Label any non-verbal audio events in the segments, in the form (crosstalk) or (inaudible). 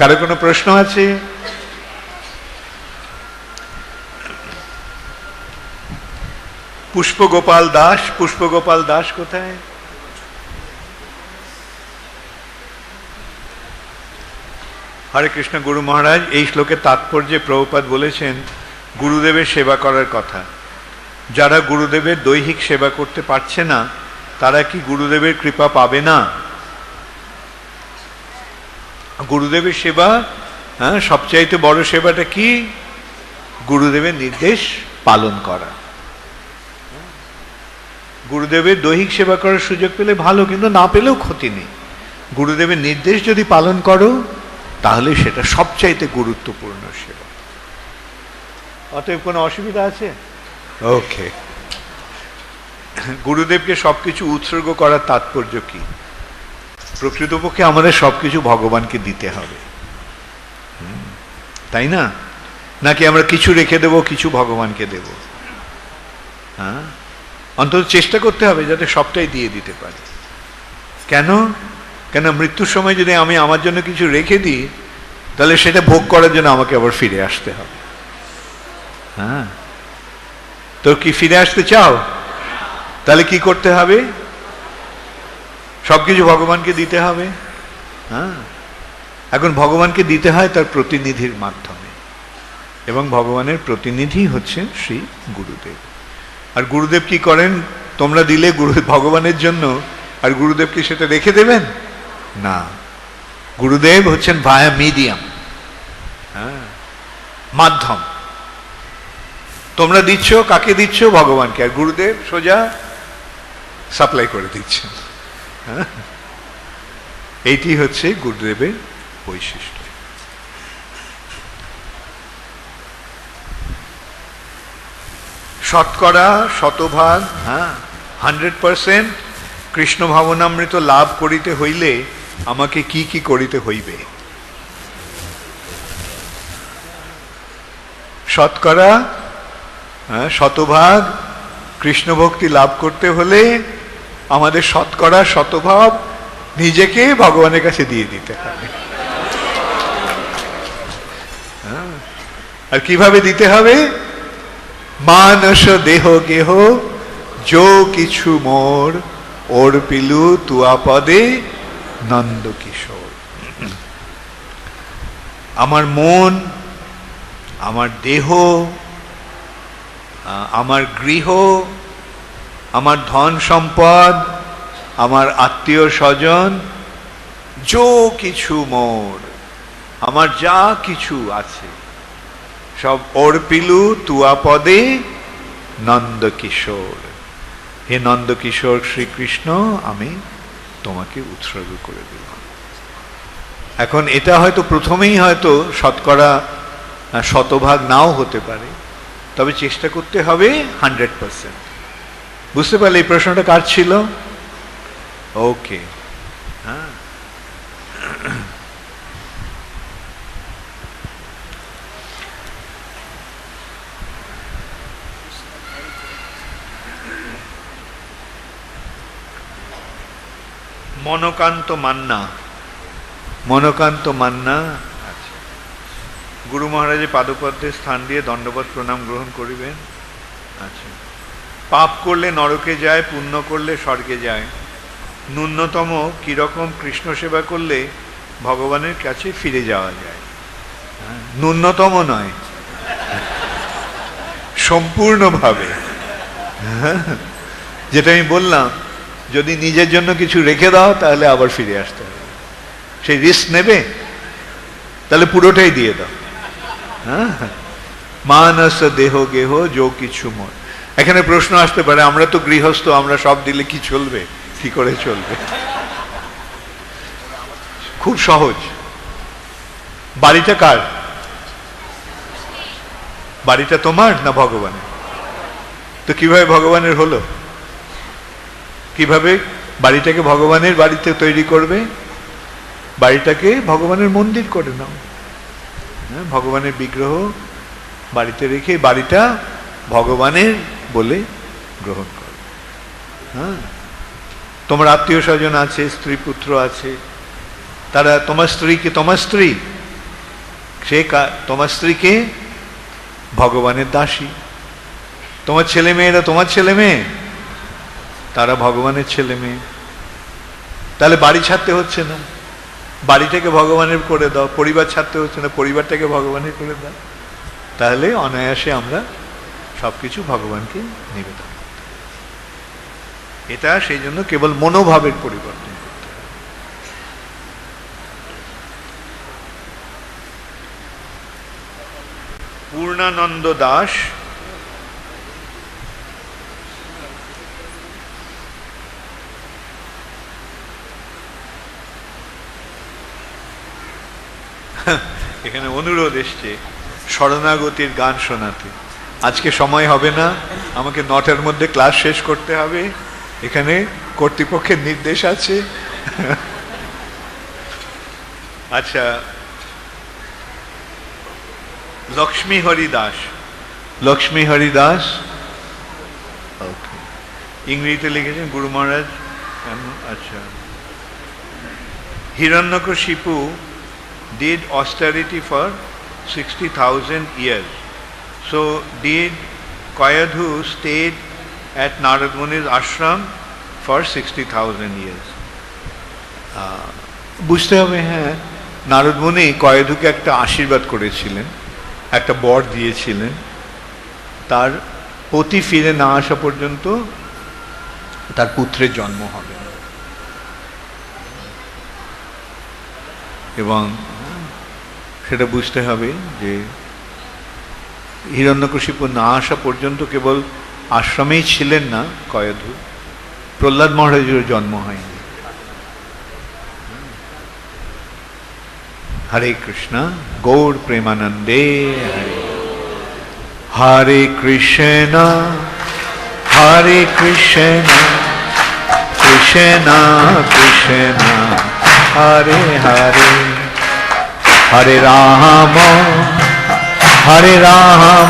কারও কোনো প্রশ্ন আছে? পুষ্পগোপাল দাস পুষ্পগোপাল দাস কোথায়? হরে কৃষ্ণ গুরু মহারাজ, এই শ্লোকের তাৎপর্যে প্রভুপাদ বলেছেন, গুরুদেবের সেবা করার কথা। যারা গুরুদেবের দৈহিক সেবা করতে পারছে না, তারা কি গুরুদেবের কৃপা পাবে না? গুরুদেবের সেবা হ্যাঁ সবচাইতে বড় সেবাটা কি? গুরুদেবের নির্দেশ পালন করা। গুরুদেবের দৈহিক সেবা করার সুযোগ পেলে ভালো, কিন্তু না পেলেও ক্ষতি নেই। গুরুদেবের নির্দেশ যদি পালন করো, তাহলে সেটা সবচাইতে গুরুত্বপূর্ণ সেবা। অতএব কোনো অসুবিধা আছে? ওকে গুরুদেবকে সবকিছু উৎসর্গ করার তাৎপর্য কি? প্রকৃতপক্ষে আমাদের সবকিছু ভগবানকে দিতে হবে। তাই না? নাকি আমরা কিছু রেখে দেব, কিছু ভগবানকে দেব? হ্যাঁ? অন্তত চেষ্টা করতে হবে যাতে সবটাই দিয়ে দিতে পারি। কেন? কেন মৃত্যুর সময় যদি আমি আমার জন্য কিছু রেখে দিই, তাহলে সেটা ভোগ করার জন্য আমাকে আবার ফিরে আসতে হবে। হ্যাঁ? তো কি ফিরে আসতে চাও? তাহলে কি করতে হবে? সবকিছু ভগবানকে দিতে হবে। হ্যাঁ? এখন ভগবানকে দিতে হয় তার প্রতিনিধির মাধ্যমে। এবং ভগবানের প্রতিনিধি হচ্ছেন শ্রী গুরুদেব। আর গুরুদেব কি করেন? তোমরা দিলে গুরু, ভগবানের জন্য। আর গুরুদেব কি সেটা রেখে দেবেন? না। গুরুদেব হচ্ছেন ভায়া মিডিয়াম হ্যাঁ? মাধ্যম। তোমরা দিচ্ছ, কাকে দিচ্ছ? ভগবানকে। আর গুরুদেব সোজা সাপ্লাই করে দিচ্ছেন? এইটি হচ্ছে গুরুদেবের বৈশিষ্ট্য। শতকরা শতভাগ হ্যাঁ হান্ড্রেড পারসেন্ট কৃষ্ণ ভাবনামৃত লাভ করিতে হইলে আমাকে কি কি করিতে হইবে? শতকরা হ্যাঁ, শতভাগ কৃষ্ণ ভক্তি লাভ করতে হলে আমাদের শতকরা শতভাব নিজেকে ভগবানের কাছে দিয়ে দিতে হবে। হ্যাঁ, আর কীভাবে দিতে হবে? মানস দেহ গেহ যো কিছু মোর ওর পিলু তুয়া পদে নন্দ কিশোর। আমার মন আমার দেহ আমার গৃহ আমার ধন সম্পদ, আমার আত্মীয় স্বজন, যো কিছু মোর, আমার যা কিছু আছে, সব অর্পিলু তুয়া পদে নন্দকিশোর। হে নন্দকিশোর, শ্রীকৃষ্ণ, আমি তোমাকে উৎসর্গ করে দিলাম এখন এটা হয়তো প্রথমেই হয়তো শতকরা শতভাগ নাও হতে পারে, তবে চেষ্টা করতে হবে হান্ড্রেড পার্সেন্ট বুঝতে পারলে এই প্রশ্নটা কার ছিল? ওকে। হ্যাঁ। মনকান্ত মান্না। মনকান্ত মান্না। আচ্ছা। গুরু মহারাজের পাদপদ্মে স্থান দিয়ে দণ্ডবত প্রণাম গ্রহণ করিবেন। আচ্ছা। পাপ করলে নরকে যায় পুণ্য করলে স্বর্গে যায়। ন্যূনতম কীরকম কৃষ্ণ সেবা করলে ভগবানের কাছে ফিরে যাওয়া যায়। হ্যাঁ, ন্যূনতম নয়। সম্পূর্ণভাবে। হ্যাঁ, যেটা আমি বললাম যদি নিজের জন্য কিছু রেখে দাও তাহলে আবার ফিরে আসতে হবে। সেই রিস্ক নেবে? তাহলে পুরোটাই দিয়ে দাও। হ্যাঁ মানস দেহ গেহ যো কিছু মন এখানে প্রশ্ন আসতে পারে আমরা তো গৃহস্থ আমরা সব দিলে কি চলবে? কি করে চলবে? খুব সহজ। বাড়িটা কার? বাড়িটা তোমার না ভগবানের? তো কীভাবে ভগবানের হলো? কীভাবে বাড়িটাকে ভগবানের বাড়িতে তৈরি করবে? বাড়িটাকে ভগবানের মন্দির করে নাও। হ্যাঁ, ভগবানের বিগ্রহ বাড়িতে রেখে বাড়িটা ভগবানের বলে গ্রহণ করো। হ্যাঁ? তোমার আত্মীয় স্বজন আছে, স্ত্রী পুত্র আছে। তারা তোমার স্ত্রী কি তোমার স্ত্রী। সে তোমার স্ত্রীকে ভগবানের দাসী। তোমার ছেলে মেয়েরা তোমার ছেলে মেয়ে? তারা ভগবানের ছেলে মেয়ে। তাহলে বাড়ি ছাড়তে হচ্ছে না। বাড়িটাকে ভগবানের করে দাও, পরিবার ছাড়তে হচ্ছে না, পরিবারটাকে ভগবানের করে দাও। তাহলে অনায়াসে আমরা সবকিছু ভগবানকে নিবেদন করতে এটা সেই জন্য কেবল মনোভাবের পরিবর্তন করতে। পূর্ণানন্দ দাস (laughs) এখানে অনুরোধ এসছে শরণাগতির গান শোনাতে আজকে সময় হবে না। আমাকে নটার মধ্যে ক্লাস শেষ করতে হবে। এখানে কর্তৃপক্ষের নির্দেশ আছে। (laughs) আচ্ছা। লক্ষ্মী হরি দাস। লক্ষ্মী হরি দাস। ওকে ইংরেজিতে লিখেছেন গুরু মহারাজ? আচ্ছা। Hiranyakashipu did austerity for 60,000 years. So did Kayadhu stayed at Narad Muni's ashram for 60,000 years. আহ, বুঝতে হবে হ্যাঁ নারদ মুনি কয়েদুকে একটা আশীর্বাদ করেছিলেন একটা বর দিয়েছিলেন তার পতি ফিরে না আসা পর্যন্ত তার পুত্রের জন্ম হবে। এবং সেটা বুঝতে হবে যে হিরণ্যকশিপু না আসা পর্যন্ত কেবল আশ্রমেই ছিলেন না কয়ধু। প্রহ্লাদ মহারাজের জন্ম হয়নি। হরে কৃষ্ণ, গৌর প্রেমানন্দে হরে। হরে কৃষ্ণ হরে কৃষ্ণ কৃষ্ণ কৃষ্ণ, হরে হরে। হরে রাম। হরে রাম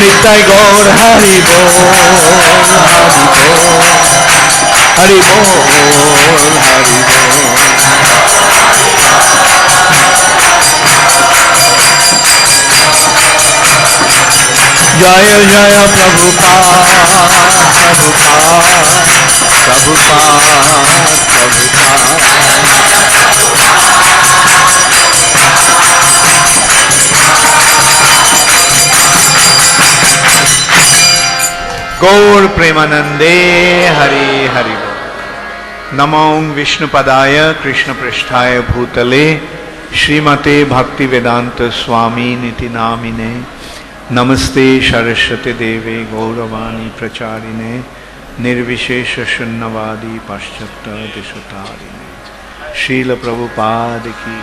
নিতাই গৌর, হরি বল হরি বল হরি বল। হরি বল জয় জয় প্রভুপা প্রভুপা প্রভুপা প্রভুপা गौर प्रेमानंदे हरे हरि। नमो विष्णुपदाय कृष्ण पृष्ठाय भूतले श्रीमते भक्ति वेदांत स्वामी निति नामिने नमस्ते सरस्वती देवे गौरवाणी प्रचारिणे, निर्विशेष शून्यवादी पाश्चात्य दिशतारिणे। शील प्रभुपाद की।